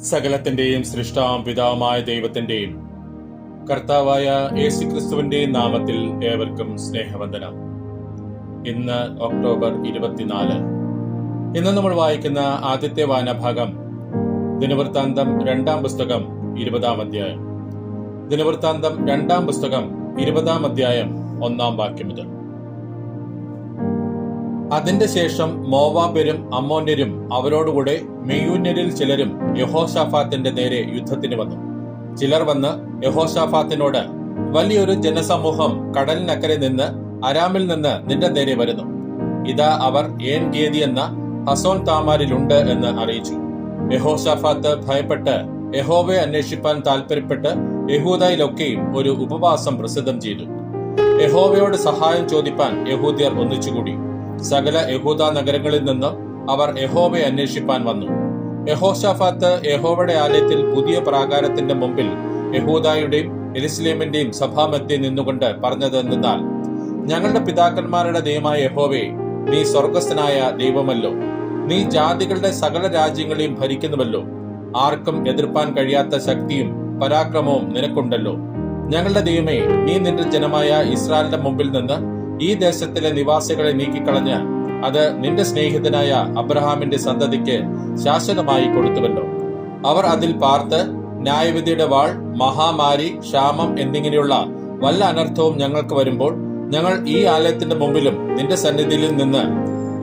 സകലത്തിന്റെയും സൃഷ്ടാം പിതാവുമായ ദൈവത്തിന്റെയും കർത്താവായ യേശു ക്രിസ്തുവിന്റെ നാമത്തിൽ ഏവർക്കും സ്നേഹവന്ദനം. ഇന്ന് ഒക്ടോബർ ഇരുപത്തിനാല്. ഇന്ന് നമ്മൾ വായിക്കുന്ന ആദ്യത്തെ വായനാഭാഗം ദിനവൃത്താന്തം രണ്ടാം പുസ്തകം ഇരുപതാം അധ്യായം. ദിനവൃത്താന്തം രണ്ടാം പുസ്തകം ഇരുപതാം അധ്യായം ഒന്നാം വാക്യം മുതൽ. അതിന്റെ ശേഷം മോവാബരും അമ്മോന്യരും അവരോടുകൂടെ മെയ്യൂന്യരിൽ ചിലരും യഹോഷാഫാത്തിന്റെ നേരെ യുദ്ധത്തിന് വന്നു. ചിലർ വന്ന് യഹോഷാഫാത്തിനോട് വലിയൊരു ജനസമൂഹം കടലിനക്കരെ നിന്ന് അരാമിൽ നിന്ന് നിന്റെ നേരെ വരുന്നു. ഇതാ അവർ ഏൻ ഗേദി എന്ന ഹസോൻ താമാരിലുണ്ട് എന്ന് അറിയിച്ചു. യഹോഷാഫാത്ത് ഭയപ്പെട്ട് യഹോവയെ അന്വേഷിപ്പാൻ താല്പര്യപ്പെട്ട് യഹൂദയിലൊക്കെയും ഒരു ഉപവാസം പ്രസിദ്ധം ചെയ്തു. യഹോവയോട് സഹായം ചോദിപ്പാൻ യഹൂദിയർ ഒന്നിച്ചുകൂടി. സകല യഹൂദ നഗരങ്ങളിൽ നിന്ന് അവർ യഹോവയെ അന്വേഷിപ്പാൻ വന്നു. യഹോഷാഫാത്ത് യഹോവയുടെ ആലയത്തിൽ പുതിയ പ്രാകാരത്തിന്റെ മുമ്പിൽ യഹൂദായുടെയും എരുസലേമിന്റെയും സഭാമധ്യേ നിന്നുകൊണ്ട് പറഞ്ഞത് എന്നാൽ ഞങ്ങളുടെ പിതാക്കന്മാരുടെ ദൈവമായ യഹോവേ നീ സ്വർഗസ്ഥനായ ദൈവമല്ലോ. നീ ജാതികളുടെ സകല രാജ്യങ്ങളെയും ഭരിക്കുന്നുവല്ലോ. ആർക്കും എതിർപ്പാൻ കഴിയാത്ത ശക്തിയും പരാക്രമവും നിനക്കുണ്ടല്ലോ. ഞങ്ങളുടെ ദൈവമേ നീ നിന്റെ ജനമായ ഇസ്രായേലിന്റെ മുമ്പിൽ നിന്ന് ഈ ദേശത്തിലെ നിവാസികളെ നീക്കിക്കളഞ്ഞ് അത് നിന്റെ സ്നേഹിതനായ അബ്രഹാമിന്റെ സന്തതിക്ക് ശാശ്വതമായി കൊടുത്തുവല്ലോ. അവർ അതിൽ പാർത്ത് ന്യായവിധിയുടെ വാൾ മഹാമാരി ക്ഷാമം എന്നിങ്ങനെയുള്ള വല്ല അനർത്ഥവും ഞങ്ങൾക്ക് വരുമ്പോൾ ഞങ്ങൾ ഈ ആലയത്തിന്റെ മുമ്പിലും നിന്റെ സന്നിധിയിൽ നിന്ന്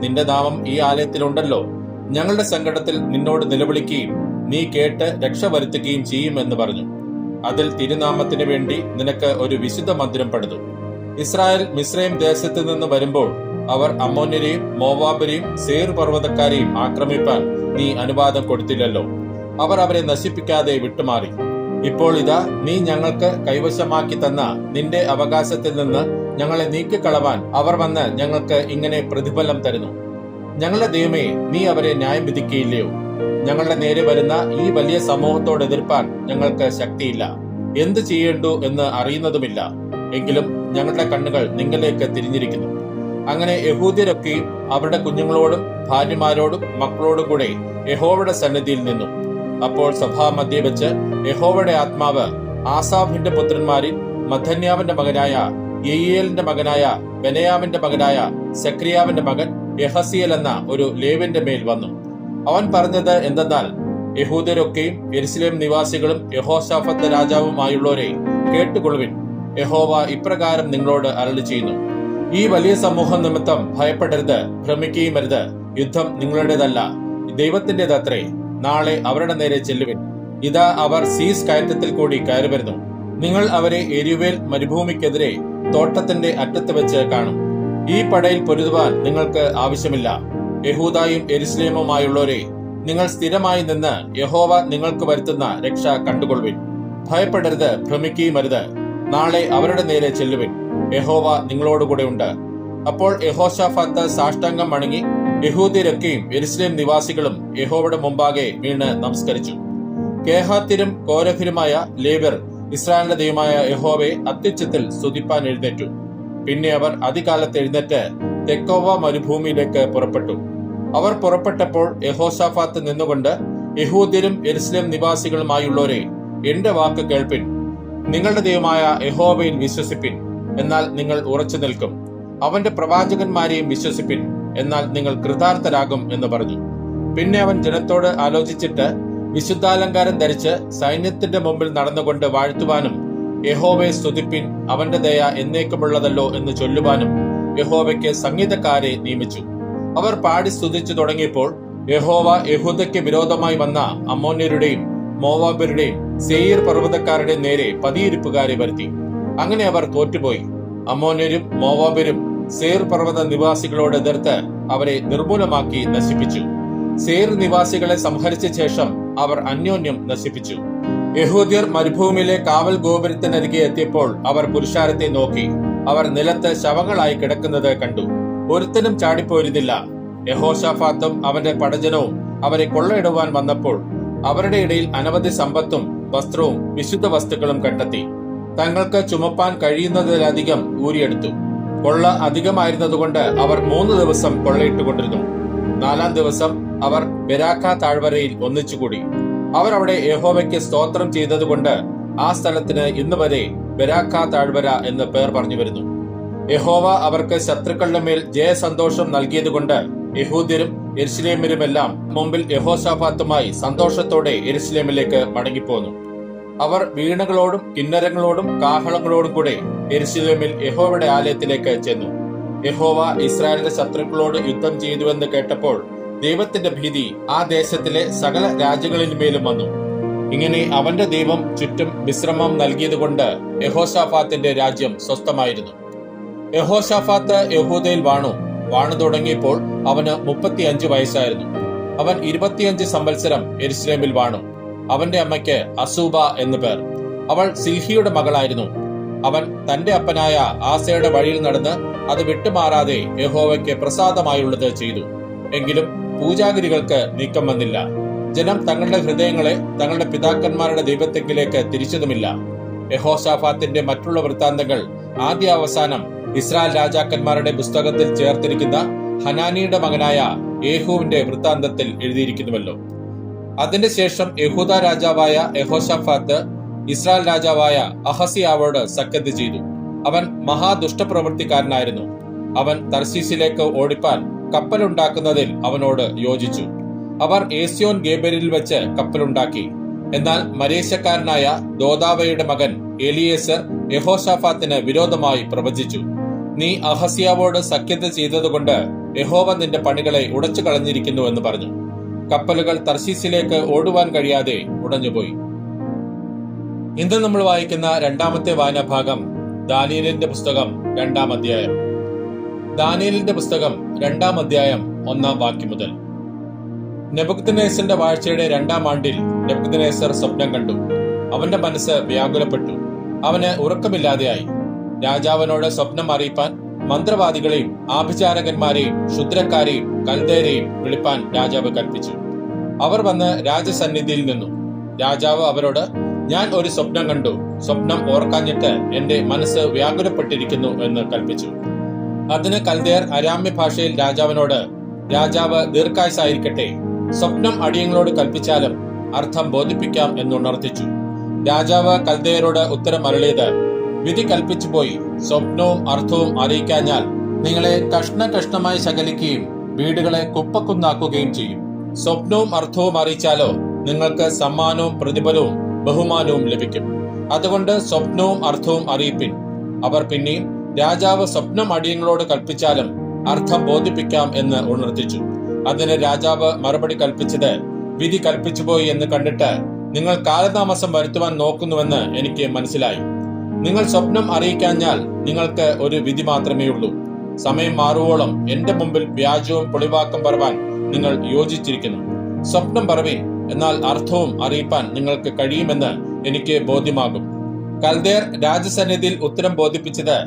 നിന്റെ നാമം ഈ ആലയത്തിലുണ്ടല്ലോ ഞങ്ങളുടെ സങ്കടത്തിൽ നിന്നോട് നിലവിളിക്കുകയും നീ കേട്ട് രക്ഷ വരുത്തുകയും ചെയ്യുമെന്ന് പറഞ്ഞു. അതിൽ തിരുനാമത്തിന് വേണ്ടി നിനക്ക് ഒരു വിശുദ്ധ മന്ദിരം പണിതു. ഇസ്രായേൽ മിസ്രൈം ദേശത്ത് നിന്ന് വരുമ്പോൾ അവർ അമ്മോന്യരെയും മോവാബരെയും സേർ പർവതക്കാരെയും ആക്രമിപ്പാൻ നീ അനുവാദം കൊടുത്തില്ലല്ലോ. അവർ അവരെ നശിപ്പിക്കാതെ വിട്ടുമാറി. ഇപ്പോൾ ഇതാ നീ ഞങ്ങൾക്ക് കൈവശമാക്കി തന്ന നിന്റെ അവകാശത്തിൽ നിന്ന് ഞങ്ങളെ നീക്കിക്കളവാൻ അവർ വന്ന് ഞങ്ങൾക്ക് ഇങ്ങനെ പ്രതിഫലം തരുന്നു. ഞങ്ങളുടെ ദൈവമേ നീ അവരെ ന്യായം വിധിക്കുകയില്ലയോ? ഞങ്ങളുടെ നേരെ വരുന്ന ഈ വലിയ സമൂഹത്തോട് എതിർപ്പാൻ ഞങ്ങൾക്ക് ശക്തിയില്ല. എന്ത് ചെയ്യേണ്ടു എന്ന് അറിയുന്നതുമില്ല. എങ്കിലും ഞങ്ങളുടെ കണ്ണുകൾ നിങ്ങളിലേക്ക് തിരിഞ്ഞിരിക്കുന്നു. അങ്ങനെ യഹൂദ്യരൊക്കെയും അവരുടെ കുഞ്ഞുങ്ങളോടും ഭാര്യമാരോടും മക്കളോടും കൂടെ യഹോവയുടെ സന്നിധിയിൽ നിന്നു. അപ്പോൾ സഭാമധ്യേ വെച്ച് യഹോവയുടെ ആത്മാവ് ആസാഫിന്റെ പുത്രന്മാരിൽ മധന്യാവിന്റെ മകനായ യെയ്യേലിന്റെ മകനായ ബനയാവിന്റെ മകനായ സക്രിയാവിന്റെ മകൻ യഹസിയൽ എന്ന ഒരു ലേവിന്റെ മേൽ വന്നു. അവൻ പറഞ്ഞത് എന്തെന്നാൽ യഹൂദരൊക്കെയും എരുസലേം നിവാസികളും യഹോഷാഫത്ത് രാജാവുമായുള്ളവരെ കേട്ടുകൊള്ളുവിൻ. യഹോവ ഇപ്രകാരം നിങ്ങളോട് അരളി ചെയ്യുന്നു ഈ വലിയ സമൂഹം നിമിത്തം ഭയപ്പെടരുത് ഭ്രമിക്കുകയും അരുത് യുദ്ധം നിങ്ങളുടേതല്ല ദൈവത്തിന്റെതത്രേ. നാളെ അവരുടെ നേരെ ചെല്ലുവിൻ. ഇതാ അവർ സീസ് കയറ്റത്തിൽ കൂടി കയറി വരുന്നു നിങ്ങൾ അവരെ എരിവേൽ മരുഭൂമിക്കെതിരെ തോട്ടത്തിന്റെ അറ്റത്ത് വെച്ച് കാണും. ഈ പടയിൽ പൊരുതുവാൻ നിങ്ങൾക്ക് ആവശ്യമില്ല. യഹൂദായും എരുസലേമുമായുള്ളവരെ നിങ്ങൾ സ്ഥിരമായി നിന്ന് യഹോവ നിങ്ങൾക്ക് വരുത്തുന്ന രക്ഷ കണ്ടുകൊള്ളുവിൻ. ഭയപ്പെടരുത് ഭ്രമിക്കുകയും അരുത് നാളെ അവരുടെ നേരെ ചെല്ലുവിൻ. യഹോവ നിങ്ങളോടുകൂടെ ഉണ്ട്. അപ്പോൾ യഹോഷാഫാത്ത് സാഷ്ടാംഗം മണങ്ങി യഹൂദിരൊക്കെയും എരുസലേം നിവാസികളും യഹോവയുടെ മുമ്പാകെ വീണ് നമസ്കരിച്ചു. കേഹാത്തിരും കോരഹിരുമായ ലേബർ ഇസ്രായേലിന്റെ ദൈവമായ യഹോവയെ അത്യുച്ചത്തിൽ സ്തുതിപ്പാൻ എഴുന്നേറ്റു. പിന്നെ അവർ അതികാലത്ത് എഴുന്നേറ്റ് തെക്കോവ മരുഭൂമിയിലേക്ക് പുറപ്പെട്ടു. അവർ പുറപ്പെട്ടപ്പോൾ യഹോഷാഫാത്ത് നിന്നുകൊണ്ട് യഹൂദ്യരും എരുസലേം നിവാസികളുമായുള്ളവരെ എന്റെ വാക്ക് കേൾപ്പിൻ. നിങ്ങളുടെ ദൈവമായ യഹോബയിൽ വിശ്വസിപ്പിൻ എന്നാൽ നിങ്ങൾ ഉറച്ചു നിൽക്കും. അവന്റെ പ്രവാചകന്മാരെയും വിശ്വസിപ്പിൻ എന്നാൽ നിങ്ങൾ കൃതാർത്ഥരാകും എന്ന് പറഞ്ഞു. പിന്നെ അവൻ ജനത്തോട് ആലോചിച്ചിട്ട് വിശുദ്ധാലങ്കാരം ധരിച്ച് സൈന്യത്തിന്റെ മുമ്പിൽ നടന്നുകൊണ്ട് വാഴ്ത്തുവാനും യഹോവയെ സ്തുതിപ്പിൻ അവന്റെ ദയ എന്നേക്കുമുള്ളതല്ലോ എന്ന് ചൊല്ലുവാനും യഹോവയ്ക്ക് സംഗീതക്കാരെ നിയമിച്ചു. അവർ പാടി സ്തുതിച്ചു തുടങ്ങിയപ്പോൾ യഹോവ യഹൂദയ്ക്ക് വിരോധമായി വന്ന അമ്മോന്യരുടെയും മോവാബരുടെയും സെയ്യർ പർവതക്കാരുടെ നേരെ പതിയിരുപ്പുകാരെ വരുത്തി. അങ്ങനെ അവർ തോറ്റുപോയി. അമോനരും മോവാബരും സേർ പർവത നിവാസികളോട് എതിർത്ത് അവരെ നിർമൂലമാക്കി നശിപ്പിച്ചു. സേർ നിവാസികളെ സംഹരിച്ച ശേഷം അവർ അന്യോന്യം നശിപ്പിച്ചു. യഹൂദ്യർ മരുഭൂമിയിലെ കാവൽ ഗോപുരത്തിനരികെ എത്തിയപ്പോൾ അവർ പുരുഷാരത്തെ നോക്കി. അവർ നിലത്ത് ശവങ്ങളായി കിടക്കുന്നത് കണ്ടു. ഒരുത്തനും ചാടിപ്പോരുന്നില്ല യഹോഷാഫാത്തും അവന്റെ പടജനവും അവരെ കൊള്ളയിടുവാൻ വന്നപ്പോൾ അവരുടെ ഇടയിൽ അനവധി സമ്പത്തും വസ്ത്രവും വിശുദ്ധ വസ്തുക്കളും കണ്ടെത്തി. തങ്ങൾക്ക് ചുമപ്പാൻ കഴിയുന്നതിലധികം ഊരിയെടുത്തു. കൊള്ള അധികമായിരുന്നതുകൊണ്ട് അവർ മൂന്ന് ദിവസം കൊള്ളയിട്ടുകൊണ്ടിരുന്നു നാലാം ദിവസം അവർ ബെരാക്ക താഴ്വരയിൽ ഒന്നിച്ചുകൂടി. അവർ അവിടെ യഹോവയ്ക്ക് സ്തോത്രം ചെയ്തതുകൊണ്ട് ആ സ്ഥലത്തിന് ഇന്ന് വരെ ബരാക്ക താഴ്വര എന്ന് പേർ പറഞ്ഞു വരുന്നു. യഹോവ അവർക്ക് ശത്രുക്കളുടെ മേൽ ജയസന്തോഷം നൽകിയതുകൊണ്ട് യഹൂദ്യരും എരുസലേമിലുമെല്ലാം മുമ്പിൽ യഹോസാഫാത്തുമായി സന്തോഷത്തോടെ എരിശിലേമിലേക്ക് മടങ്ങിപ്പോന്നു. അവർ വീണകളോടും കിന്നരങ്ങളോടും കാഹളങ്ങളോടും കൂടെ എരിശിലേമിൽ യഹോവയുടെ ആലയത്തിലേക്ക് ചെന്നു. യഹോവ ഇസ്രായേലിന്റെ ശത്രുക്കളോട് യുദ്ധം ചെയ്തുവെന്ന് കേട്ടപ്പോൾ ദൈവത്തിന്റെ ഭീതി ആ ദേശത്തിലെ സകല രാജ്യങ്ങളിന്മേലും വന്നു. ഇങ്ങനെ അവന്റെ ദൈവം ചുറ്റും വിശ്രമം നൽകിയതുകൊണ്ട് യഹോഷാഫാത്തിന്റെ രാജ്യം സ്വസ്ഥമായിരുന്നു. യഹോഷാഫാത്ത് യഹൂദയിൽ വാണു. വാണു തുടങ്ങിയപ്പോൾ അവന് മുപ്പത്തിയഞ്ച് വയസ്സായിരുന്നു. അവൻ ഇരുപത്തിയഞ്ച് സംവത്സരം എരുസലേമിൽ വാണു. അവന്റെ അമ്മയ്ക്ക് അസൂബ എന്നു പേർ. അവൾ സിൽഹിയുടെ മകളായിരുന്നു. അവൻ തന്റെ അപ്പനായ ആസയുടെ വഴിയിൽ നടന്ന് അത് വിട്ടുമാറാതെ യഹോവയ്ക്ക് പ്രസാദമായുള്ളത് ചെയ്തു. എങ്കിലും പൂജാഗിരികൾക്ക് നീക്കം വന്നില്ല. ജനം തങ്ങളുടെ ഹൃദയങ്ങളെ തങ്ങളുടെ പിതാക്കന്മാരുടെ ദൈവത്തെങ്കിലേക്ക് തിരിച്ചതുമില്ല. യഹോഷാഫാത്തിന്റെ മറ്റുള്ള വൃത്താന്തങ്ങൾ ആദ്യ അവസാനം ഇസ്രായേൽ രാജാക്കന്മാരുടെ പുസ്തകത്തിൽ ചേർത്തിരിക്കുന്ന ഹനാനിയുടെ മകനായ യേഹുവിന്റെ വൃത്താന്തത്തിൽ എഴുതിയിരിക്കുന്നുവല്ലോ. അതിന്റെ ശേഷം യഹൂദ രാജാവായ യഹോഷഫാത്ത് ഇസ്രായേൽ രാജാവായ അഹസിയാവോട് സഖ്യത ചെയ്തു. അവൻ മഹാദുഷ്ടപ്രവൃത്തിക്കാരനായിരുന്നു. അവൻ തർസീസിലേക്ക് ഓടിപ്പാൻ കപ്പലുണ്ടാക്കുന്നതിൽ അവനോട് യോജിച്ചു. അവർ ഏസ്യോൻ ഗേബരിൽ വെച്ച് കപ്പലുണ്ടാക്കി. എന്നാൽ മരേശക്കാരനായ ദോദാവയുടെ മകൻ എലിയേസർ യഹോഷാഫാത്തിന് വിരോധമായി പ്രവചിച്ചു. നീ അഹസിയാവോട് സഖ്യത ചെയ്തതുകൊണ്ട് യഹോവ നിന്റെ പണികളെ ഉടച്ചു കളഞ്ഞിരിക്കുന്നു എന്ന് പറഞ്ഞു. കപ്പലുകൾ തർശീസിലേക്ക് ഓടുവാൻ കഴിയാതെ ഉടഞ്ഞുപോയി. ഇന്ന് നമ്മൾ വായിക്കുന്ന രണ്ടാമത്തെ വായനാഭാഗം ദാനിയലിന്റെ പുസ്തകം രണ്ടാം അധ്യായം. ദാനിയലിന്റെ പുസ്തകം രണ്ടാം അധ്യായം ഒന്നാം വാക്യം മുതൽ. നെബുക്തനേസിന്റെ വാഴ്ചയുടെ രണ്ടാം ആണ്ടിൽ നെബുക്തനേസർ സ്വപ്നം കണ്ടു. അവന്റെ മനസ്സ് വ്യാകുലപ്പെട്ടു. അവന് ഉറക്കമില്ലാതെയായി. രാജാവിനോട് സ്വപ്നം അറിയിപ്പാൻ മന്ത്രവാദികളെയും ആഭിചാരകന്മാരെയും ക്ഷുദ്രക്കാരെയും കൽദേരെയും വിളിപ്പാൻ രാജാവ് കൽപ്പിച്ചു. അവർ വന്ന് രാജസന്നിധിയിൽ നിന്നു. രാജാവ് അവരോട് ഞാൻ ഒരു സ്വപ്നം കണ്ടു. സ്വപ്നം ഓർക്കാഞ്ഞിട്ട് എന്റെ മനസ്സ് വ്യാകുലപ്പെട്ടിരിക്കുന്നു എന്ന് കൽപ്പിച്ചു. അതിന് കൽദേർ അരാമ്യ ഭാഷയിൽ രാജാവിനോട് രാജാവ് ദീർഘായുസായിരിക്കട്ടെ. സ്വപ്നം അടിയങ്ങളോട് കൽപ്പിച്ചാലും അർത്ഥം ബോധിപ്പിക്കാം എന്നുണർത്തിച്ചു രാജാവ് കൽദേയരോട് ഉത്തരം അരുളിയത് വിധി കൽപ്പിച്ചു പോയി. സ്വപ്നവും അർത്ഥവും അറിയിക്കാഞ്ഞാൽ നിങ്ങളെ കഷ്ണ കഷ്ണമായി ശകലിക്കുകയും വീടുകളെ കുപ്പക്കുന്നാക്കുകയും ചെയ്യും. സ്വപ്നവും അർത്ഥവും അറിയിച്ചാലോ നിങ്ങൾക്ക് സമ്മാനവും പ്രതിഫലവും ബഹുമാനവും ലഭിക്കും. അതുകൊണ്ട് സ്വപ്നവും അർത്ഥവും അറിയിപ്പിൻ. അവർ പിന്നെയും രാജാവ് സ്വപ്നം അടിയങ്ങളോട് കൽപ്പിച്ചാലും അർത്ഥം ബോധിപ്പിക്കാം എന്ന് ഉണർത്തിച്ചു. അതിന് രാജാവ് മറുപടി കൽപ്പിച്ചത് വിധി കൽപ്പിച്ചുപോയി എന്ന് കണ്ടിട്ട് നിങ്ങൾ കാലതാമസം വരുത്തുവാൻ നോക്കുന്നുവെന്ന് എനിക്ക് മനസ്സിലായി. നിങ്ങൾ സ്വപ്നം അറിയിക്കാഞ്ഞാൽ നിങ്ങൾക്ക് ഒരു വിധി മാത്രമേ ഉള്ളൂ. സമയം മാറുവോളം എന്റെ മുമ്പിൽ വ്യാജവും പൊളിവാക്കം പറവാൻ നിങ്ങൾ യോജിച്ചിരിക്കുന്നു. സ്വപ്നം പറവേ എന്നാൽ അർത്ഥവും അറിയിപ്പാൻ നിങ്ങൾക്ക് കഴിയുമെന്ന് എനിക്ക് ബോധ്യമാകും. കൽദേർ രാജസന്നിധിയിൽ ഉത്തരം ബോധിപ്പിച്ചത്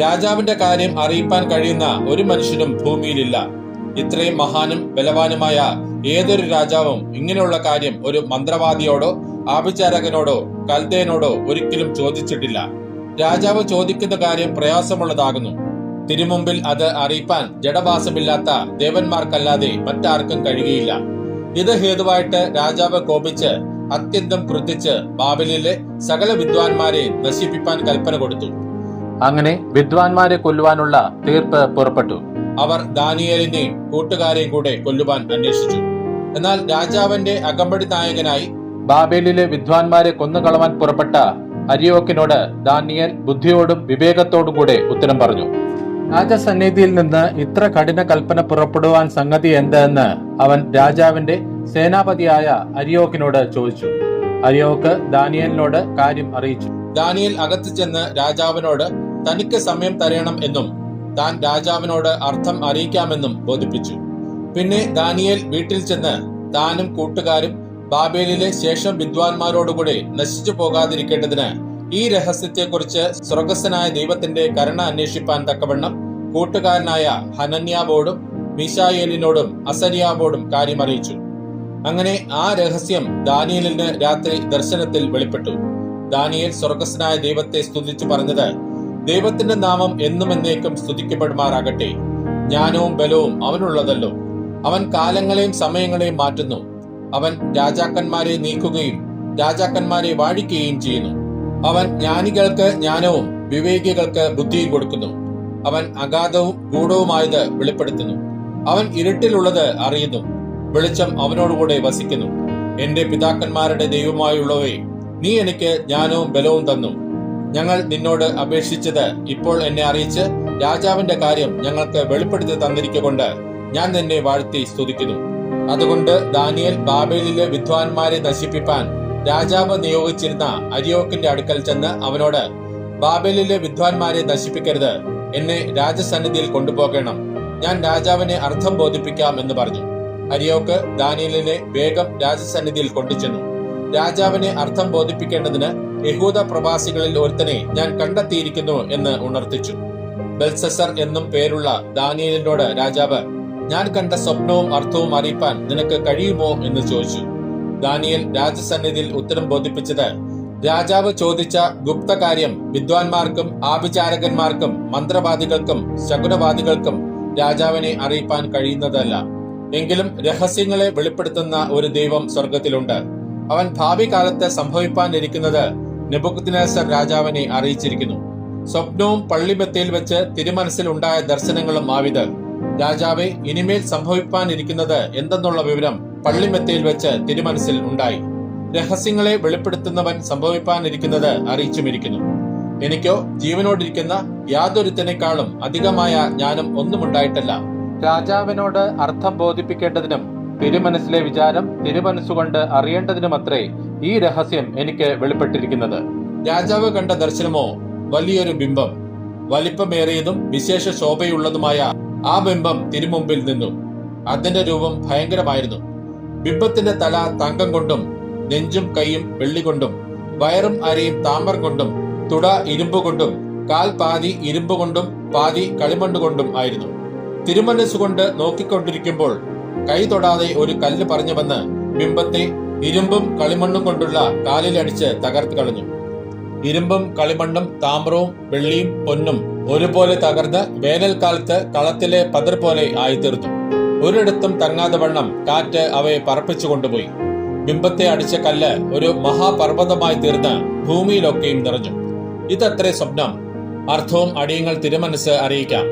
രാജാവിന്റെ കാര്യം അറിയിപ്പാൻ കഴിയുന്ന ഒരു മനുഷ്യനും ഭൂമിയിലില്ല. ഇത്രയും മഹാനും ബലവാനുമായ ഏതൊരു രാജാവും ഇങ്ങനെയുള്ള കാര്യം ഒരു മന്ത്രവാദിയോടോ ആഭിചാരകനോടോ കൽദേനോടോ ഒരിക്കലും ചോദിച്ചിട്ടില്ല. രാജാവ് ചോദിക്കുന്ന കാര്യം പ്രയാസമുള്ളതാകുന്നു. തിരുമുമ്പിൽ അത് അറിയിപ്പാൻ ജഡവാസമില്ലാത്ത ദേവന്മാർക്കല്ലാതെ മറ്റാർക്കും കഴിയുകയില്ല. ഇത് ഹേതുവായിട്ട് രാജാവ് കോപിച്ച് അത്യന്തം ക്രുദ്ധിച്ച് ബാബലിലെ സകല വിദ്വാൻമാരെ നശിപ്പിക്കാൻ കൽപ്പന കൊടുത്തു. അങ്ങനെ വിദ്വാൻമാരെ കൊല്ലുവാനുള്ള തീർപ്പ് പുറപ്പെട്ടു. അവർ ദാനിയലിനെയും കൂട്ടുകാരെയും കൂടെ കൊല്ലുവാൻ അന്വേഷിച്ചു. എന്നാൽ രാജാവിന്റെ അകമ്പടി നായകനായി ബാബേലിലെ വിദ്വാൻമാരെ കൊന്നുകളവാൻ പുറപ്പെട്ട അരിയോക്കിനോട് ദാനിയൽ ബുദ്ധിയോടും വിവേകത്തോടും കൂടെ ഉത്തരം പറഞ്ഞു. രാജസന്നിധിയിൽ നിന്ന് ഇത്ര കഠിന കൽപ്പന പുറപ്പെടുവാൻ സംഗതി എന്തെന്ന് അവൻ രാജാവിന്റെ സേനാപതിയായ അരിയോക്കിനോട് ചോദിച്ചു. അരിയോക്ക് ദാനിയലിനോട് കാര്യം അറിയിച്ചു. ദാനിയൽ അകത്ത് ചെന്ന് രാജാവിനോട് തനിക്ക് സമയം തരയണം എന്നും താൻ രാജാവിനോട് അർത്ഥം അറിയിക്കാമെന്നും ബോധിപ്പിച്ചു. പിന്നെ ദാനിയേൽ വീട്ടിൽ ചെന്ന് താനും കൂട്ടുകാരും ബാബേലിലെ ശേഷം വിദ്വാൻമാരോടുകൂടി നശിച്ചു പോകാതിരിക്കേണ്ടതിന് ഈ രഹസ്യത്തെക്കുറിച്ച് സ്വർഗസ്ഥനായ ദൈവത്തിന്റെ കരുണ അന്വേഷിപ്പാൻ തക്കവണ്ണം കൂട്ടുകാരനായ ഹനന്യാവോടും മിഷായേലിനോടും അസരിയാവോടും കാര്യമറിയിച്ചു. അങ്ങനെ ആ രഹസ്യം ദാനിയലിന് രാത്രി ദർശനത്തിൽ വെളിപ്പെട്ടു. ദാനിയേൽ സ്വർഗസ്സനായ ദൈവത്തെ സ്തുതിച്ചു പറഞ്ഞത് ദൈവത്തിന്റെ നാമം എന്നും എന്നേക്കും സ്തുതിക്കപ്പെടുമാറാകട്ടെ. ജ്ഞാനവും ബലവും അവനുള്ളതല്ലോ. അവൻ കാലങ്ങളെയും സമയങ്ങളെയും മാറ്റുന്നു. അവൻ രാജാക്കന്മാരെ നീക്കുകയും രാജാക്കന്മാരെ വാഴിക്കുകയും ചെയ്യുന്നു. അവൻ ജ്ഞാനികൾക്ക് ജ്ഞാനവും വിവേകികൾക്ക് ബുദ്ധിയും കൊടുക്കുന്നു. അവൻ അഗാധവും ഗൂഢവുമായത് വെളിപ്പെടുത്തുന്നു. അവൻ ഇരുട്ടിലുള്ളത് അറിയുന്നു. വെളിച്ചം അവനോടുകൂടെ വസിക്കുന്നു. എന്റെ പിതാക്കന്മാരുടെ ദൈവമായുള്ളവേ നീ എനിക്ക് ജ്ഞാനവും ബലവും തന്നു. ഞങ്ങൾ നിന്നോട് അപേക്ഷിച്ചത് ഇപ്പോൾ എന്നെ അറിയിച്ച് രാജാവിന്റെ കാര്യം ഞങ്ങൾക്ക് വെളിപ്പെടുത്തി തന്നിരിക്കൊണ്ട് ഞാൻ നിന്നെ വാഴ്ത്തി സ്തുതിക്കുന്നു. അതുകൊണ്ട് ദാനിയൽ ബാബേലിലെ വിദ്വാൻമാരെ നശിപ്പിപ്പാൻ രാജാവ് നിയോഗിച്ചിരുന്ന അരിയോക്കിന്റെ അടുക്കൽ ചെന്ന് അവനോട് ബാബേലിലെ വിദ്വാൻമാരെ നശിപ്പിക്കരുത്. എന്നെ രാജസന്നിധിയിൽ കൊണ്ടുപോകണം. ഞാൻ രാജാവിനെ അർത്ഥം ബോധിപ്പിക്കാം എന്ന് പറഞ്ഞു. അരിയോക്ക് ദാനിയലിനെ വേഗം രാജസന്നിധിയിൽ കൊണ്ടുചെന്നു. രാജാവിനെ അർത്ഥം ബോധിപ്പിക്കേണ്ടതിന് യഹൂദ പ്രവാസികളിൽ ഒരുത്തനെ ഞാൻ കണ്ടെത്തിയിരിക്കുന്നു എന്ന് ഉണർത്തിച്ചു. ബെൽസസർ എന്നും പേരുള്ള ദാനിയലിനോട് രാജാവ് ഞാൻ കണ്ട സ്വപ്നവും അർത്ഥവും അറിയിപ്പാൻ നിനക്ക് കഴിയുമോ എന്ന് ചോദിച്ചു. ദാനിയൽ രാജസന്നിധിയിൽ ഉത്തരം ബോധിപ്പിച്ചത് രാജാവ് ചോദിച്ച ഗുപ്തകാര്യം വിദ്വാൻമാർക്കും ആഭിചാരകന്മാർക്കും മന്ത്രവാദികൾക്കും ശകുനവാദികൾക്കും രാജാവിനെ അറിയിപ്പാൻ കഴിയുന്നതല്ല. എങ്കിലും രഹസ്യങ്ങളെ വെളിപ്പെടുത്തുന്ന ഒരു ദൈവം സ്വർഗത്തിലുണ്ട് അവൻ ഭാവി കാലത്ത് സംഭവിപ്പാനിരിക്കുന്നത് നെബുക്കുദ്നേസർ രാജാവിനെ അറിയിച്ചിരിക്കുന്നു. സ്വപ്നവും പള്ളിമെത്തയിൽ വെച്ച് തിരുമനസ്സിൽ ഉണ്ടായ ദർശനങ്ങളും ആവിത്. രാജാവെ ഇനിമേൽ സംഭവിപ്പാനിരിക്കുന്നത് എന്തെന്നുള്ള വിവരം പള്ളിമെത്തയിൽ വെച്ച് തിരുമനസിൽ ഉണ്ടായി. രഹസ്യങ്ങളെ വെളിപ്പെടുത്തുന്നവൻ സംഭവിപ്പാനിരിക്കുന്നത് അറിയിച്ചുമിരിക്കുന്നു. എനിക്കോ ജീവനോടിരിക്കുന്ന യാതൊരുത്തിനേക്കാളും അധികമായ ജ്ഞാനം ഒന്നുമുണ്ടായിട്ടല്ല. രാജാവിനോട് അർത്ഥം ബോധിപ്പിക്കേണ്ടതിനും തിരുമനസിലെ വിചാരം തിരുമനസ്സുകൊണ്ട് അറിയേണ്ടതിനുമത്രേ ഈ രഹസ്യം എനിക്ക് വെളിപ്പെട്ടിരിക്കുന്നത്. രാജാവ് കണ്ട ദർശനമോ വലിയൊരു ബിംബം. വലിപ്പമേറിയതും വിശേഷ ശോഭയുള്ളതുമായ ആ ബിംബം തിരുമുമ്പിൽ നിന്നു. അതിന്റെ രൂപം ഭയങ്കരമായിരുന്നു. ബിംബത്തിന്റെ തല തങ്കം കൊണ്ടും നെഞ്ചും കൈയും വെള്ളി കൊണ്ടും വയറും അരയും താമർ കൊണ്ടും തുട ഇരുമ്പ് കൊണ്ടും കാൽ പാതി ഇരുമ്പ് കൊണ്ടും പാതി കളിമണ്ണ് കൊണ്ടും ആയിരുന്നു. തിരുമനസ്സുകൊണ്ട് നോക്കിക്കൊണ്ടിരിക്കുമ്പോൾ കൈ തൊടാതെ ഒരു കല്ല് പറഞ്ഞു വന്ന് ബിംബത്തെ ഇരുമ്പും കളിമണ്ണും കൊണ്ടുള്ള കാലിലടിച്ച് തകർത്ത് കളഞ്ഞു. ഇരുമ്പും കളിമണ്ണും താമ്രവും വെള്ളിയും പൊന്നും ഒരുപോലെ തകർന്ന് വേനൽക്കാലത്ത് കളത്തിലെ പതിർ പോലെ ആയിത്തീർന്നു. ഒരിടത്തും തങ്ങാതെ വണ്ണം കാറ്റ് അവയെ പറപ്പിച്ചു കൊണ്ടുപോയി. ബിംബത്തെ അടിച്ച കല്ല് ഒരു മഹാപർവതമായി തീർന്ന് ഭൂമിയിലൊക്കെയും നിറഞ്ഞു. ഇതത്രേ സ്വപ്നം. അർത്ഥവും അടിയങ്ങൾ തിരുമനസ് അറിയിക്കാം.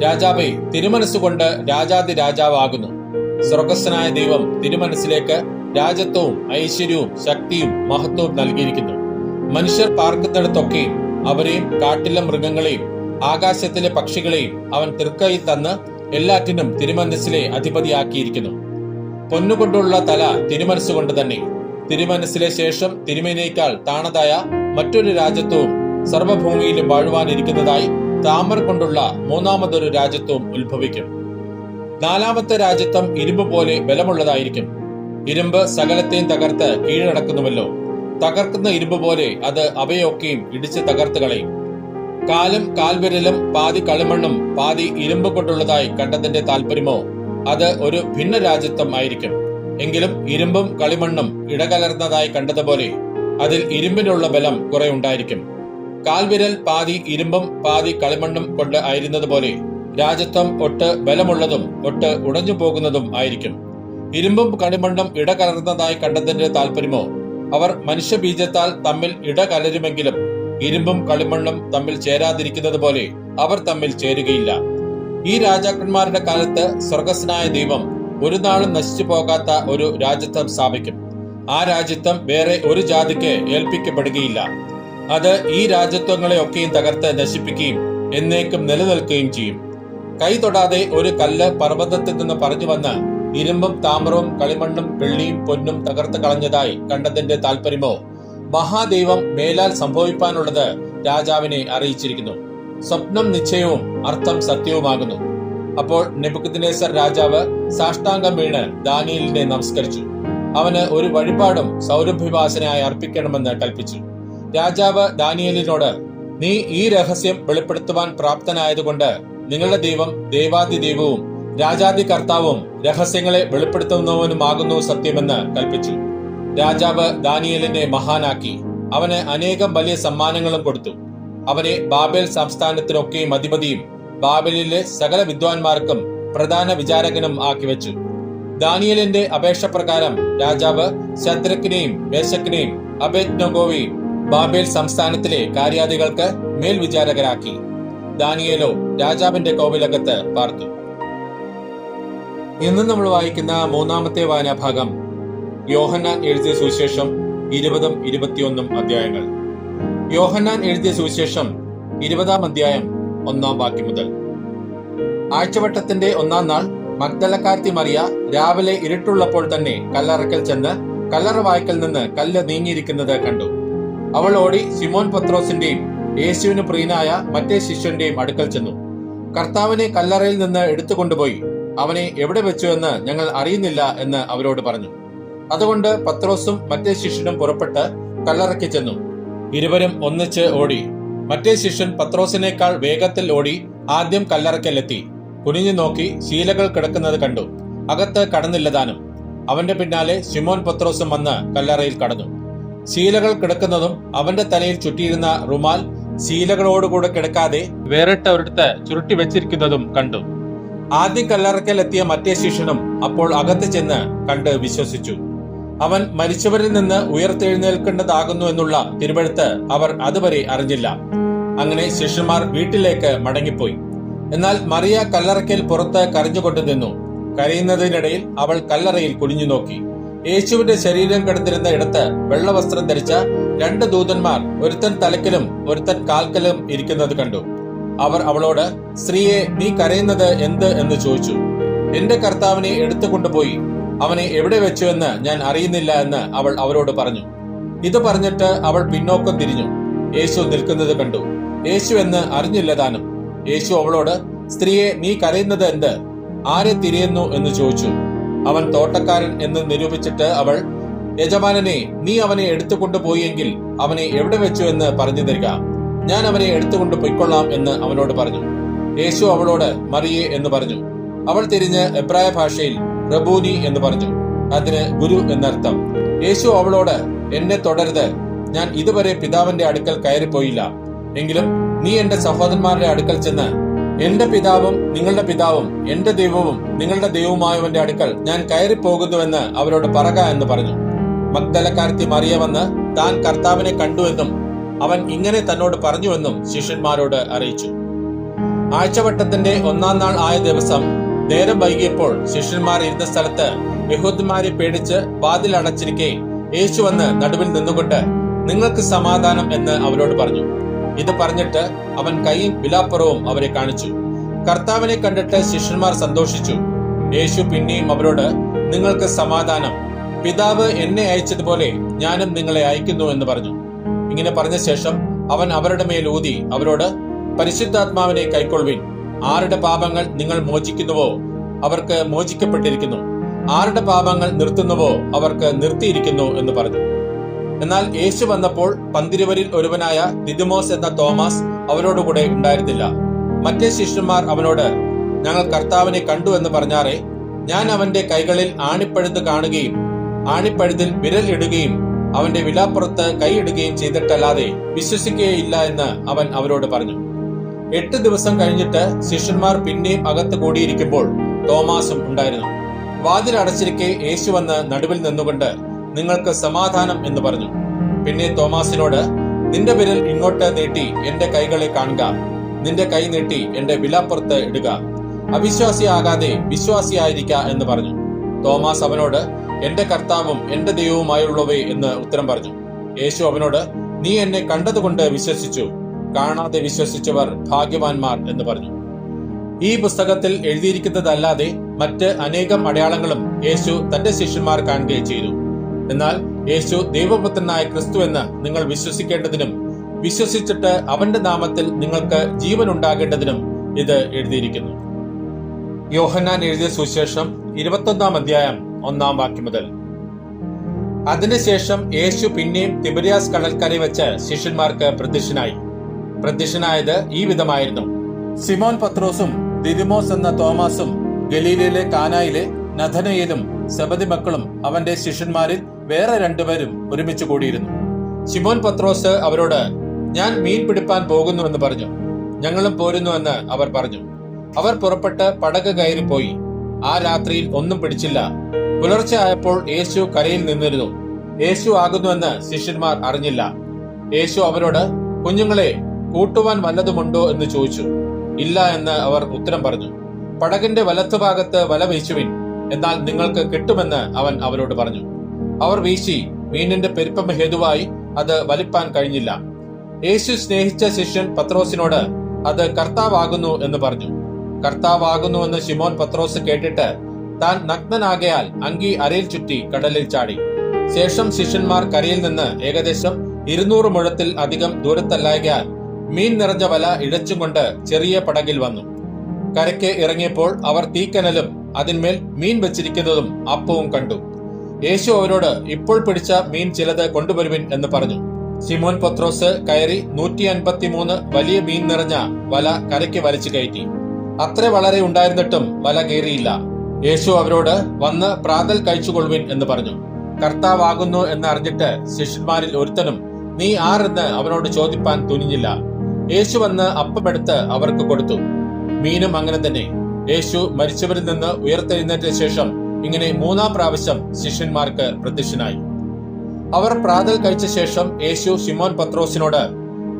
രാജാവേ തിരുമനസ്സുകൊണ്ട് രാജാതി രാജാവാകുന്നു സ്വർഗസ്നായ ദൈവം തിരുമനസ്സിലേക്ക് രാജത്വവും ഐശ്വര്യവും ശക്തിയും മഹത്വവും നൽകിയിരിക്കുന്നു. മനുഷ്യർ പാർക്കുന്നിടത്തൊക്കെയും അവരെയും കാട്ടിലെ മൃഗങ്ങളെയും ആകാശത്തിലെ പക്ഷികളെയും അവൻ തൃക്കൈയിൽ തന്ന് എല്ലാറ്റിനും തിരുമനസ്സിലെ അധിപതിയാക്കിയിരിക്കുന്നു. പൊന്നുകൊണ്ടുള്ള തല തിരുമനസ്സുകൊണ്ട് തന്നെ. തിരുമനസ്സിലെ ശേഷം തിരുമേനേക്കാൾ താണതായ മറ്റൊരു രാജ്യത്വവും സർവഭൂമിയിലും വാഴുവാനിരിക്കുന്നതായി താമർ കൊണ്ടുള്ള മൂന്നാമതൊരു രാജ്യത്വവും ഉത്ഭവിക്കും. നാലാമത്തെ രാജ്യത്വം ഇരുമ്പ് പോലെ ബലമുള്ളതായിരിക്കും. ഇരുമ്പ് സകലത്തെയും തകർത്ത് കീഴടക്കുന്നുവല്ലോ. തകർക്കുന്ന ഇരുമ്പ് പോലെ അത് അവയൊക്കെയും ഇടിച്ച് തകർത്ത് കളയും. കാലും കാൽവിരലും പാതി കളിമണ്ണും പാതി ഇരുമ്പ് കൊണ്ടുള്ളതായി കണ്ടതിന്റെ താല്പര്യമോ അത് ഒരു ഭിന്ന രാജ്യത്വം ആയിരിക്കും. എങ്കിലും ഇരുമ്പും കളിമണ്ണും ഇടകലർന്നതായി കണ്ടതുപോലെ അതിൽ ഇരുമ്പിനുള്ള ബലം കുറെ ഉണ്ടായിരിക്കും. കാൽവിരൽ പാതി ഇരുമ്പും പാതി കളിമണ്ണും കൊണ്ട് ആയിരുന്നതുപോലെ രാജ്യത്വം ഒട്ട് ബലമുള്ളതും ഒട്ട് ഉടഞ്ഞു പോകുന്നതും ആയിരിക്കും. ഇരുമ്പും കളിമണ്ണും ഇടകലർന്നതായി കണ്ടതിന്റെ താല്പര്യമോ അവർ മനുഷ്യബീജത്താൽ തമ്മിൽ ഇടകലരുമെങ്കിലും ഇരുമ്പും കളിമണ്ണും തമ്മിൽ ചേരാതിരിക്കുന്നത് പോലെ അവർ തമ്മിൽ ചേരുകയില്ല. ഈ രാജാക്കന്മാരുടെ കാലത്ത് സ്വർഗസ്നായ ദൈവം ഒരു നാളും നശിച്ചു പോകാത്ത ഒരു രാജ്യത്വം സ്ഥാപിക്കും. ആ രാജ്യത്വം വേറെ ഒരു ജാതിക്ക് ഏൽപ്പിക്കപ്പെടുകയില്ല. അത് ഈ രാജ്യത്വങ്ങളെ ഒക്കെയും തകർത്ത് നശിപ്പിക്കുകയും എന്നേക്കും നിലനിൽക്കുകയും ചെയ്യും. കൈ തൊടാതെ ഒരു കല്ല് പർവതത്തിൽ നിന്ന് പറഞ്ഞു വന്ന് ഇരുമ്പും താമ്രവും കളിമണ്ണും വെള്ളിയും പൊന്നും തകർത്ത് കളഞ്ഞതായി കണ്ടതിന്റെ താല്പര്യമോ മഹാദൈവം മേലാൽ സംഭവിപ്പാനുള്ളത് രാജാവിനെ അറിയിച്ചിരിക്കുന്നു. സ്വപ്നം നിശ്ചയവും അർത്ഥം സത്യവുമാകുന്നു. അപ്പോൾ നെബുക്കുദ്നേസർ രാജാവ് സാഷ്ടാംഗം വീണ് ദാനിയലിനെ നമസ്കരിച്ചു. അവന് ഒരു വഴിപാടും സൗരഭ്യവാസനയായി അർപ്പിക്കണമെന്ന് കൽപ്പിച്ചു. രാജാവ് ദാനിയലിനോട് നീ ഈ രഹസ്യം വെളിപ്പെടുത്തുവാൻ പ്രാപ്തനായതുകൊണ്ട് നിങ്ങളുടെ ദൈവം ദേവാദി ദൈവവും രാജാതി കർത്താവും രഹസ്യങ്ങളെ വെളിപ്പെടുത്തുന്നവനുമാകുന്നു സത്യമെന്ന് കൽപ്പിച്ചു. രാജാവ് ദാനിയലിനെ മഹാനാക്കി. അവന് അനേകം വലിയ സമ്മാനങ്ങളും കൊടുത്തു. അവനെ ബാബേൽ സംസ്ഥാനത്തിനൊക്കെയും അധിപതിയും ബാബേലിലെ സകല വിദ്വാൻമാർക്കും പ്രധാന വിചാരകനും ആക്കി വെച്ചു. ദാനിയലിന്റെ അപേക്ഷ പ്രകാരം രാജാവ് ശദ്രക്കിനെയും മേശക്കിനെയും അബേദ്നഗോവെയും ബാബേൽ സംസ്ഥാനത്തിലെ കാര്യാദികൾക്ക് മേൽവിചാരകരാക്കി. ദാനിയേലോ രാജാവിന്റെ കോവിലകത്ത് പാർത്തു. ഇന്ന് നമ്മൾ വായിക്കുന്ന മൂന്നാമത്തെ വായനാഭാഗം യോഹന്നാൻ എഴുതിയ സുവിശേഷം ഇരുപതും ഇരുപത്തിയൊന്നും അധ്യായങ്ങൾ. യോഹന്നാൻ എഴുതിയ സുവിശേഷം ഇരുപതാം അധ്യായം ഒന്നാം വാക്യം മുതൽ. ആഴ്ചവട്ടത്തിന്റെ ഒന്നാം നാൾ മഗ്ദലക്കാർത്തി മറിയ രാവിലെ ഇരുട്ടുള്ളപ്പോൾ തന്നെ കല്ലറക്കൽ ചെന്ന് കല്ലറ വായ്ക്കൽ നിന്ന് കല്ല് നീങ്ങിയിരിക്കുന്നത് കണ്ടു. അവൾ ഓടി സിമോൻ പത്രോസിന്റെയും യേശുവിന് പ്രിയനായ മറ്റേ ശിഷ്യന്റെയും അടുക്കൽ ചെന്നു. കർത്താവിനെ കല്ലറയിൽ നിന്ന് എടുത്തുകൊണ്ടുപോയി. അവനെ എവിടെ വെച്ചു എന്ന് ഞങ്ങൾ അറിയുന്നില്ല എന്ന് അവരോട് പറഞ്ഞു. അതുകൊണ്ട് പത്രോസും മറ്റേ ശിഷ്യനും പുറപ്പെട്ട് കല്ലറയ്ക്ക് ചെന്നു. ഇരുവരും ഒന്നിച്ച് ഓടി. മറ്റേ ശിഷ്യൻ പത്രോസിനേക്കാൾ വേഗത്തിൽ ഓടി ആദ്യം കല്ലറയ്ക്കലെത്തി. കുനിഞ്ഞു നോക്കി ശീലകൾ കിടക്കുന്നത് കണ്ടു. അകത്ത് കടന്നില്ലതാനും. അവന്റെ പിന്നാലെ ശിമോൻ പത്രോസും വന്ന് കല്ലറയിൽ കടന്നു. ശീലകൾ കിടക്കുന്നതും അവന്റെ തലയിൽ ചുറ്റിയിരുന്ന റുമാൽ ശീലകളോടുകൂടെ കിടക്കാതെ വേറിട്ട് അവരുടെ ചുരുട്ടി വെച്ചിരിക്കുന്നതും കണ്ടു. ആദ്യം കല്ലറക്കലെത്തിയ മറ്റേ ശിഷ്യനും അപ്പോൾ അകത്ത് ചെന്ന് കണ്ട് വിശ്വസിച്ചു. അവൻ മരിച്ചവരിൽ നിന്ന് ഉയർത്തെഴുന്നേൽക്കേണ്ടതാകുന്നു എന്നുള്ള തിരുവഴുത്ത് അവർ അതുവരെ അറിഞ്ഞില്ല. അങ്ങനെ ശിഷ്യന്മാർ വീട്ടിലേക്ക് മടങ്ങിപ്പോയി. എന്നാൽ മറിയ കല്ലറയ്ക്കൽ പുറത്ത് കരഞ്ഞുകൊണ്ട് നിന്നു. കരയുന്നതിനിടയിൽ അവൾ കല്ലറയിൽ കുനിഞ്ഞു നോക്കി. യേശുവിന്റെ ശരീരം കിടന്നിരുന്ന ഇടത്ത് വെള്ളവസ്ത്രം ധരിച്ച രണ്ട് ദൂതന്മാർ ഒരുത്തൻ തലക്കലും ഒരുത്തൻ കാൽക്കലും ഇരിക്കുന്നത് കണ്ടു. അവർ അവളോട് സ്ത്രീയെ നീ കരയുന്നത് എന്ത്? എന്ന് ചോദിച്ചു. എന്റെ കർത്താവിനെ എടുത്തു കൊണ്ടുപോയി അവനെ എവിടെ വെച്ചു എന്ന് ഞാൻ അറിയുന്നില്ല എന്ന് അവൾ അവരോട് പറഞ്ഞു. ഇത് പറഞ്ഞിട്ട് അവൾ പിന്നോക്കം തിരിഞ്ഞു. യേശു നിൽക്കുന്നത് കണ്ടു. യേശു എന്ന് അറിഞ്ഞില്ല താനും. യേശു അവളോട് സ്ത്രീയെ നീ കരയുന്നത് എന്ത്? ആരെ തിരിയുന്നു? എന്ന് ചോദിച്ചു. അവൻ തോട്ടക്കാരൻ എന്ന് നിരൂപിച്ചിട്ട് അവൾ യജമാനനെ നീ അവനെ എടുത്തുകൊണ്ടുപോയെങ്കിൽ അവനെ എവിടെ വെച്ചു എന്ന് പറഞ്ഞു തരിക. ഞാൻ അവനെ എടുത്തുകൊണ്ട് പൊയ്ക്കൊള്ളാം എന്ന് അവനോട് പറഞ്ഞു. യേശു അവളോട് മറിയേ എന്ന് പറഞ്ഞു. അവൾ തിരിഞ്ഞ് എബ്രായ ഭാഷയിൽ റബൂനി എന്ന് പറഞ്ഞു. അതിന് ഗുരു എന്നർത്ഥം. യേശു അവളോട് എന്നെ തുടരുത്. ഞാൻ ഇതുവരെ പിതാവിന്റെ അടുക്കൽ കയറിപ്പോയില്ല. എങ്കിലും നീ എന്റെ സഹോദരന്മാരുടെ അടുക്കൽ ചെന്ന് എന്റെ പിതാവും നിങ്ങളുടെ പിതാവും എന്റെ ദൈവവും നിങ്ങളുടെ ദൈവവുമായവന്റെ അടുക്കൽ ഞാൻ കയറിപ്പോകുന്നുവെന്ന് അവരോട് പറക എന്ന് പറഞ്ഞു. മഗ്ദലക്കാരത്തി മറിയ വന്ന് താൻ കർത്താവിനെ കണ്ടുവെന്നും അവൻ ഇങ്ങനെ തന്നോട് പറഞ്ഞുവെന്നും ശിഷ്യന്മാരോട് അറിയിച്ചു. ആഴ്ചവട്ടത്തിന്റെ ഒന്നാം നാൾ ആയ ദിവസം നേരം വൈകിയപ്പോൾ ശിഷ്യന്മാർ ഇരുന്ന സ്ഥലത്ത് യഹൂദന്മാരെ പേടിച്ച് വാതിൽ അടച്ചിരിക്കെ യേശു വന്ന് നടുവിൽ നിന്നുകൊണ്ട് നിങ്ങൾക്ക് സമാധാനം എന്ന് അവരോട് പറഞ്ഞു. ഇത് പറഞ്ഞിട്ട് അവൻ കൈയും വിലാപ്പുറവും അവരെ കാണിച്ചു. കർത്താവിനെ കണ്ടിട്ട് ശിഷ്യന്മാർ സന്തോഷിച്ചു. യേശു പിന്നെയും അവരോട് നിങ്ങൾക്ക് സമാധാനം. പിതാവ് എന്നെ അയച്ചതുപോലെ ഞാനും നിങ്ങളെ അയക്കുന്നു എന്ന് പറഞ്ഞു. ഇങ്ങനെ പറഞ്ഞ ശേഷം അവൻ അവരുടെ മേൽ ഊതി അവരോട് പരിശുദ്ധാത്മാവിനെ കൈക്കൊള്ളുവിൻ. ആരുടെ പാപങ്ങൾ നിങ്ങൾ മോചിക്കുന്നുവോ? അവർക്ക് മോചിക്കപ്പെട്ടിരിക്കുന്നു. ആരുടെ പാപങ്ങൾ നിർത്തുന്നുവോ? അവർക്ക് നിർത്തിയിരിക്കുന്നു എന്ന് പറഞ്ഞു. എന്നാൽ യേശു വന്നപ്പോൾ പന്തിരുവരിൽ ഒരുവനായ ദിദിമോസ് എന്ന തോമസ് അവരോടുകൂടെ ഉണ്ടായിരുന്നില്ല. മറ്റേ ശിഷ്യന്മാർ അവനോട് ഞങ്ങൾ കർത്താവിനെ കണ്ടു എന്ന് പറഞ്ഞാറേ ഞാൻ അവന്റെ കൈകളിൽ ആണിപ്പഴുത് കാണുകയും ആണിപ്പഴുതിൽ വിരൽ ഇടുകയും അവന്റെ വിലാപ്പുറത്ത് കൈയിടുകയും ചെയ്തിട്ടല്ലാതെ വിശ്വസിക്കുകയില്ല എന്ന് അവൻ അവരോട് പറഞ്ഞു. എട്ട് ദിവസം കഴിഞ്ഞിട്ട് ശിഷ്യന്മാർ പിന്നെയും അകത്ത് കൂടിയിരിക്കുമ്പോൾ തോമാസും ഉണ്ടായിരുന്നു. വാതിൽ അടച്ചിരിക്കെ യേശു വന്ന് നടുവിൽ നിന്നുകൊണ്ട് നിങ്ങൾക്ക് സമാധാനം എന്ന് പറഞ്ഞു. പിന്നെ തോമാസിനോട് നിന്റെ വിരൽ ഇങ്ങോട്ട് നീട്ടി എന്റെ കൈകളെ കാണുക. നിന്റെ കൈ നീട്ടി എന്റെ വിലാപ്പുറത്ത് ഇടുക. അവിശ്വാസിയാകാതെ വിശ്വാസിയായിരിക്ക എന്ന് പറഞ്ഞു. തോമാസ് അവനോട് എന്റെ കർത്താവും എന്റെ ദൈവവുമായുള്ളവേ എന്ന് ഉത്തരം പറഞ്ഞു. യേശു അവനോട് നീ എന്നെ കണ്ടതുകൊണ്ട് വിശ്വസിച്ചു. കാണാതെ വിശ്വസിച്ചവർ ഭാഗ്യവാന്മാർ എന്ന് പറഞ്ഞു. ഈ പുസ്തകത്തിൽ എഴുതിയിരിക്കുന്നതല്ലാതെ മറ്റ് അനേകം അടയാളങ്ങളും യേശു തന്റെ ശിഷ്യന്മാർ കാണുകയും ചെയ്തു. എന്നാൽ യേശു ദൈവപുത്രനായ ക്രിസ്തു എന്ന് നിങ്ങൾ വിശ്വസിക്കേണ്ടതിനും വിശ്വസിച്ചിട്ട് അവന്റെ നാമത്തിൽ നിങ്ങൾക്ക് ജീവൻ ഉണ്ടാകേണ്ടതിനും ഇത് എഴുതിയിരിക്കുന്നു. യോഹന്നാൻ എഴുതിയ സുശേഷം ഇരുപത്തൊന്നാം അധ്യായം ഒന്നാം വാക്യം മുതൽ. അതിനുശേഷം യേശു പിന്നെയും തിബരിയാസ് കടൽക്കരയിൽ വെച്ച് ശിഷ്യന്മാർക്ക് പ്രത്യക്ഷനായി. പ്രത്യക്ഷനായത് ഈ വിധമായിരുന്നു. സിമോൻ പത്രോസും ദിദിമോസ് എന്ന തോമാസും ഗലീലയിലെ കാനായിലെ നഥനയിലും സബതി മക്കളും അവന്റെ ശിഷ്യന്മാരിൽ വേറെ രണ്ടുപേരും ഒരുമിച്ച് കൂടിയിരുന്നു. സിമോൻ പത്രോസ് അവരോട് ഞാൻ മീൻ പിടിപ്പാൻ പോകുന്നുവെന്ന് പറഞ്ഞു. ഞങ്ങളും പോരുന്നുവെന്ന് അവർ പറഞ്ഞു. അവർ പുറപ്പെട്ട് പടക് കയറിപ്പോയി. ആ രാത്രിയിൽ ഒന്നും പിടിച്ചില്ല. പുലർച്ചെ ആയപ്പോൾ യേശു കരയിൽ നിന്നിരുന്നു. യേശു ആകുന്നുവെന്ന് ശിഷ്യന്മാർ അറിഞ്ഞില്ല. യേശു അവരോട് കുഞ്ഞുങ്ങളെ കൂട്ടുവാൻ വല്ലതുമുണ്ടോ എന്ന് ചോദിച്ചു. ഇല്ല എന്ന് അവർ ഉത്തരം പറഞ്ഞു. പടകിന്റെ വലത്തുഭാഗത്ത് വല വീശുവിൻ എന്നാൽ നിങ്ങൾക്ക് കിട്ടുമെന്ന് അവൻ അവരോട് പറഞ്ഞു. അവർ വീശി മീനിന്റെ പെരുപ്പം ഹേതുവായി അത് വലിപ്പാൻ കഴിഞ്ഞില്ല. യേശു സ്നേഹിച്ച ശിഷ്യൻ പത്രോസിനോട് അത് കർത്താവാകുന്നു എന്ന് പറഞ്ഞു. കർത്താവാകുന്നു എന്ന് ശിമോൻ പത്രോസ് കേട്ടിട്ട് താൻ നഗ്നനാകയാൽ അങ്കി അരയിൽ ചുറ്റി കടലിൽ ചാടി. ശേഷം ശിഷ്യന്മാർ കരയിൽ നിന്ന് ഏകദേശം ഇരുന്നൂറ് മുഴത്തിൽ അധികം ദൂരത്തല്ലായകയാൽ മീൻ നിറഞ്ഞ വല ഇഴച്ചുകൊണ്ട് ചെറിയ പടകിൽ വന്നു. കരയ്ക്ക് ഇറങ്ങിയപ്പോൾ അവർ തീക്കനലും അതിന്മേൽ മീൻ വെച്ചിരിക്കുന്നതും അപ്പവും കണ്ടു. യേശു അവരോട് ഇപ്പോൾ പിടിച്ച മീൻ ചിലത് കൊണ്ടുവരുവിൻ എന്ന് പറഞ്ഞു. സിമോൻ പത്രോസ് കയറി നൂറ്റി അൻപത്തിമൂന്ന് വലിയ മീൻ നിറഞ്ഞ വല കരയ്ക്ക് വലിച്ചു കയറ്റി. അത്ര വളരെ ഉണ്ടായിരുന്നിട്ടും വല കയറിയില്ല. യേശു അവരോട് വന്ന് പ്രാതൽ കഴിച്ചുകൊള്ളുവിൻ എന്ന് പറഞ്ഞു. കർത്താവാകുന്നു എന്ന് അറിഞ്ഞിട്ട് ശിഷ്യന്മാരിൽ ഒരുത്തനും നീ ആരെന്ന് അവനോട് ചോദിപ്പാൻ തുനിഞ്ഞില്ല. യേശു വന്ന് അപ്പമെടുത്ത് അവർക്ക് കൊടുത്തു. മീനും അങ്ങനെ തന്നെ. യേശു മരിച്ചവരിൽ നിന്ന് ഉയർത്തെഴുന്നേറ്റ ശേഷം ഇങ്ങനെ മൂന്നാം പ്രാവശ്യം ശിഷ്യന്മാർക്ക് പ്രത്യക്ഷനായി. അവർ പ്രാതൽ കഴിച്ച ശേഷം യേശു ശിമോൻ പത്രോസിനോട്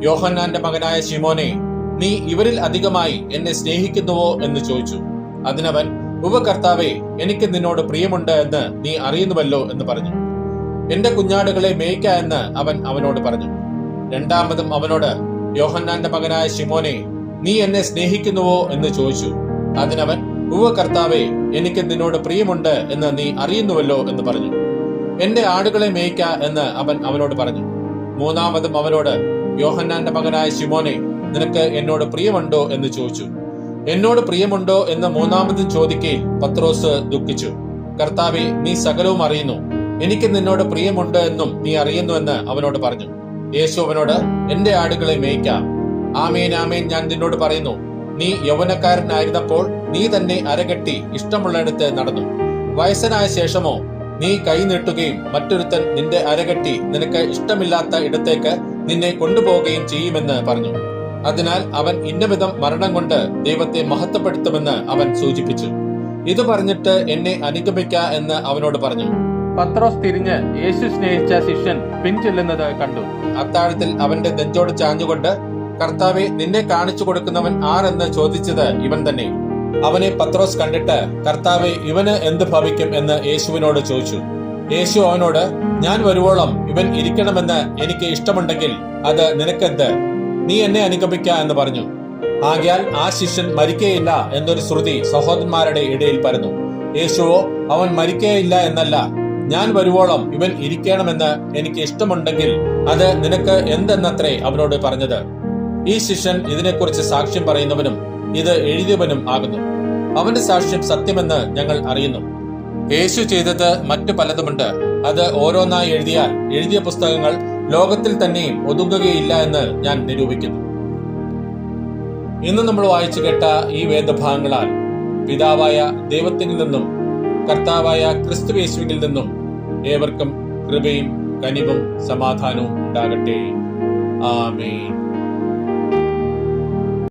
യോഹന്നാന്റെ മകനായ ശിമോനെ നീ ഇവരിൽ അധികമായി എന്നെ സ്നേഹിക്കുന്നുവോ? എന്ന് ചോദിച്ചു. അതിനവൻ ഉപകർത്താവെ എനിക്ക് നിന്നോട് പ്രിയമുണ്ട് എന്ന് നീ അറിയുന്നുവല്ലോ എന്ന് പറഞ്ഞു. എന്റെ കുഞ്ഞാടുകളെ മേയ്ക്ക എന്ന് അവൻ അവനോട് പറഞ്ഞു. രണ്ടാമതും അവനോട് യോഹന്നാന്റെ മകനായ ശിമോനെ നീ എന്നെ സ്നേഹിക്കുന്നുവോ? എന്ന് ചോദിച്ചു. അതിനവൻ ഉവ കർത്താവെ എനിക്ക് നിന്നോട് പ്രിയമുണ്ട് എന്ന് നീ അറിയുന്നുവല്ലോ എന്ന് പറഞ്ഞു. എന്റെ ആടുകളെ മേയ്ക്ക എന്ന് അവൻ അവനോട് പറഞ്ഞു. മൂന്നാമതും അവനോട് യോഹന്നാന്റെ മകനായ ശിമോനെ നിനക്ക് എന്നോട് പ്രിയമുണ്ടോ? എന്ന് ചോദിച്ചു. എന്നോട് പ്രിയമുണ്ടോ? എന്ന് മൂന്നാമതും ചോദിക്കയിൽ പത്രോസ് ദുഃഖിച്ചു. കർത്താവെ നീ സകലവും അറിയുന്നു. എനിക്ക് നിന്നോട് പ്രിയമുണ്ട് എന്നും നീ അറിയുന്നുവെന്ന് അവനോട് പറഞ്ഞു. യേശു അവനോട് എന്റെ ആടുകളെ മേയ്ക്കാം. ആമേൻ ആമേൻ. ഞാൻ നിന്നോട് പറയുന്നു നീ യൗവനക്കാരനായിരുന്നപ്പോൾ നീ തന്നെ അരകെട്ടി ഇഷ്ടമുള്ളിടത്ത് നടന്നു. വയസ്സനായ ശേഷമോ നീ കൈ നീട്ടുകയും മറ്റൊരുത്തൻ നിന്റെ അരകെട്ടി നിനക്ക് ഇഷ്ടമില്ലാത്ത ഇടത്തേക്ക് നിന്നെ കൊണ്ടുപോവുകയും ചെയ്യുമെന്ന് പറഞ്ഞു. അതിനാൽ അവൻ ഇന്നവിധം മരണം കൊണ്ട് ദൈവത്തെ മഹത്വപ്പെടുത്തുമെന്ന് അവൻ സൂചിപ്പിച്ചു. ഇത് പറഞ്ഞിട്ട് എന്നെ അനുഗമിക്ക എന്ന് അവനോട് പറഞ്ഞു. പത്രോസ് തിരിഞ്ഞ് യേശു സ്നേഹിച്ച ശിഷ്യൻ പിൻചെല്ലുന്നത് കണ്ടു. അത്താഴത്തിൽ അവന്റെ നെഞ്ചോട് ചാഞ്ഞുകൊണ്ട് കർത്താവെ നിന്നെ കാണിച്ചു കൊടുക്കുന്നവൻ ആരെന്ന് ചോദിച്ചത് ഇവൻ തന്നെ. അവനെ പത്രോസ് കണ്ടിട്ട് കർത്താവെ ഇവന് എന്ത് ഭവിക്കും? എന്ന് യേശുവിനോട് ചോദിച്ചു. യേശു അവനോട് ഞാൻ വരുവോളം ഇവൻ ഇരിക്കണമെന്ന് എനിക്ക് ഇഷ്ടമുണ്ടെങ്കിൽ അത് നിനക്കെന്ത്? നീ എന്നെ അനുഗമിക്ക എന്ന് പറഞ്ഞു. ആകയാൽ ആ ശിഷ്യൻ മരിക്കേയില്ല എന്നൊരു ശ്രുതി സഹോദരന്മാരുടെ ഇടയിൽ പരന്നു. യേശുവോ അവൻ മരിക്കേയില്ല എന്നല്ല. ഞാൻ വരുവോളം ഇവൻ ഇരിക്കണമെന്ന് എനിക്ക് ഇഷ്ടമുണ്ടെങ്കിൽ അത് നിനക്ക് എന്തെന്നത്രേ അവനോട് പറഞ്ഞത്. ഈ ശിഷ്യൻ ഇതിനെക്കുറിച്ച് സാക്ഷ്യം പറയുന്നവനും ഇത് എഴുതിയവനും ആകുന്നു. അവന്റെ സാക്ഷ്യം സത്യമെന്ന് ഞങ്ങൾ അറിയുന്നു. യേശു ചെയ്തത് മറ്റു പലതുമുണ്ട്. അത് ഓരോന്നായി എഴുതിയാൽ എഴുതിയ പുസ്തകങ്ങൾ ലോകത്തിൽ തന്നെയും ഒതുങ്ങുകയില്ല എന്ന് ഞാൻ നിരൂപിക്കുന്നു. ഇന്ന് നമ്മൾ വായിച്ചു കേട്ട ഈ വേദഭാഗങ്ങളാൽ പിതാവായ ദൈവത്തിൽ നിന്നും കർത്താവായ ക്രിസ്തുവേശുവിനിൽ നിന്നും ഏവർക്കും കൃപയും കനിവും സമാധാനവും ഉണ്ടാകട്ടെ. ആമേൻ.